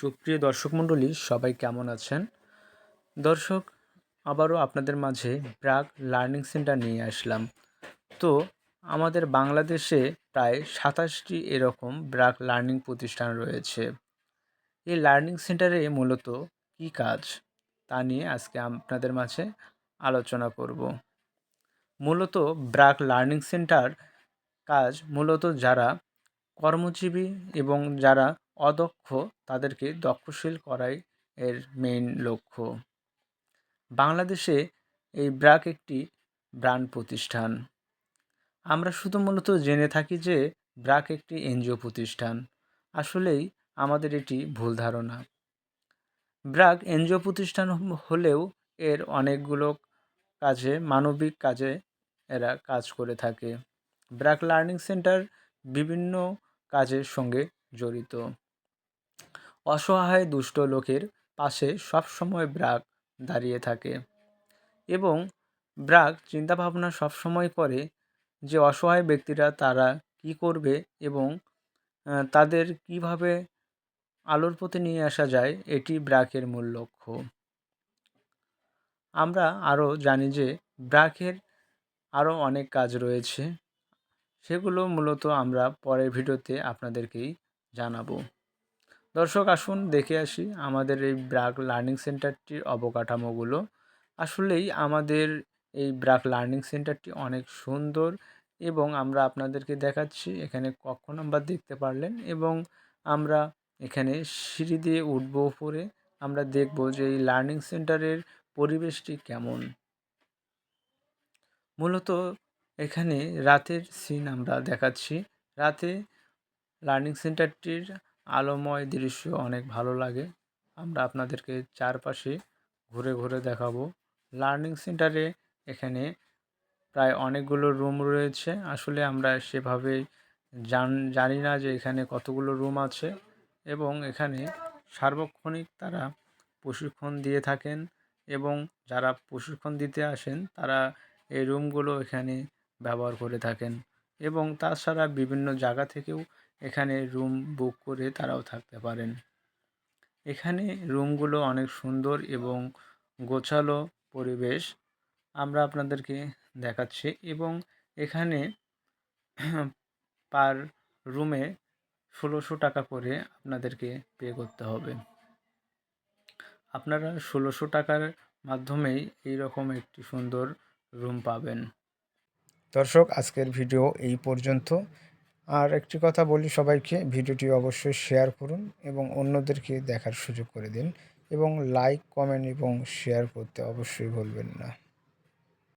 সুপ্রিয় দর্শক মণ্ডলী, সবাই কেমন আছেন? দর্শক, আবারও আপনাদের মাঝে ব্রাক লার্নিং সেন্টার নিয়ে আসলাম। তো, আমাদের বাংলাদেশে প্রায় সাতাশটি এরকম ব্রাক লার্নিং প্রতিষ্ঠান রয়েছে। এই লার্নিং সেন্টারে মূলত কী কাজ? তা নিয়ে আজকে আপনাদের মাঝে আলোচনা করব। মূলত ব্রাক লার্নিং সেন্টার কাজ মূলত যারা কর্মজীবী এবং যারা অদক্ষ তাদেরকে দক্ষশীল করাই এর মেইন লক্ষ্য। বাংলাদেশে এই ব্র্যাক একটি ব্র্যান্ড প্রতিষ্ঠান। আমরা শুধু মূলত জেনে থাকি যে ব্র্যাক একটি এনজিও প্রতিষ্ঠান। আসলেই আমাদের এটি ভুল ধারণা। ব্র্যাক এনজিও প্রতিষ্ঠান হলেও এর অনেকগুলো কাজে, মানবিক কাজে এরা কাজ করে থাকে। ব্র্যাক লার্নিং সেন্টার বিভিন্ন কাজের সঙ্গে জড়িত। অসহায় দুষ্ট লোকের পাশে সবসময় ব্রাক দাঁড়িয়ে থাকে এবং ব্রাক চিন্তাভাবনা সবসময় করে যে অসহায় ব্যক্তিরা তারা কি করবে এবং তাদের কীভাবে আলোর পথে নিয়ে আসা যায় এটি ব্রাকের মূল লক্ষ্য। আমরা আরও জানি যে ব্রাকের আরও অনেক কাজ রয়েছে। সেগুলো মূলত আমরা পরের ভিডিওতে আপনাদেরকেই জানাব। দর্শক, আসুন দেখে আসি আমাদের এই ব্রাক লার্নিং সেন্টারটির অবকাঠামোগুলো। আসলেই আমাদের এই ব্রাক লার্নিং সেন্টারটি অনেক সুন্দর এবং আমরা আপনাদেরকে দেখাচ্ছি এখানে কক্ষ নাম্বার দেখতে পারলেন এবং আমরা এখানে সিঁড়ি দিয়ে উঠবো উপরে। আমরা দেখব যে এই লার্নিং সেন্টারের পরিবেশটি কেমন। মূলত এখানে রাতের সিন আমরা দেখাচ্ছি। রাতে লার্নিং সেন্টারটির আলোময় দৃশ্য অনেক ভালো লাগে। আমরা আপনাদেরকে চারপাশে ঘুরে ঘুরে দেখাবো। লার্নিং সেন্টারে এখানে প্রায় অনেকগুলো রুম রয়েছে। আসলে আমরা সেভাবে জান, জানি না যে এখানে কতগুলো রুম আছে এবং এখানে সার্বক্ষণিক তারা প্রশিক্ষণ দিয়ে থাকেন এবং যারা প্রশিক্ষণ দিতে আসেন তারা এই রুমগুলো এখানে ব্যবহার করে থাকেন। এবং তাছাড়া বিভিন্ন জায়গা থেকেও এখানে রুম বুক করে তারাও থাকতে পারেন। এখানে রুমগুলো অনেক সুন্দর এবং গোছালো পরিবেশ আমরা আপনাদেরকে দেখাচ্ছি এবং এখানে পার রুমে ষোলোশো টাকা করে আপনাদেরকে পে করতে হবে। আপনারা ষোলোশো টাকার মাধ্যমেই এই রকম একটি সুন্দর রুম পাবেন। দর্শক, আজকের ভিডিও এই পর্যন্ত। আর একটি কথা বলি সবাইকে, ভিডিওটি অবশ্যই শেয়ার করুন এবং অন্যদেরকে দেখার সুযোগ করে দিন এবং লাইক কমেন্ট এবং শেয়ার করতে অবশ্যই ভুলবেন না।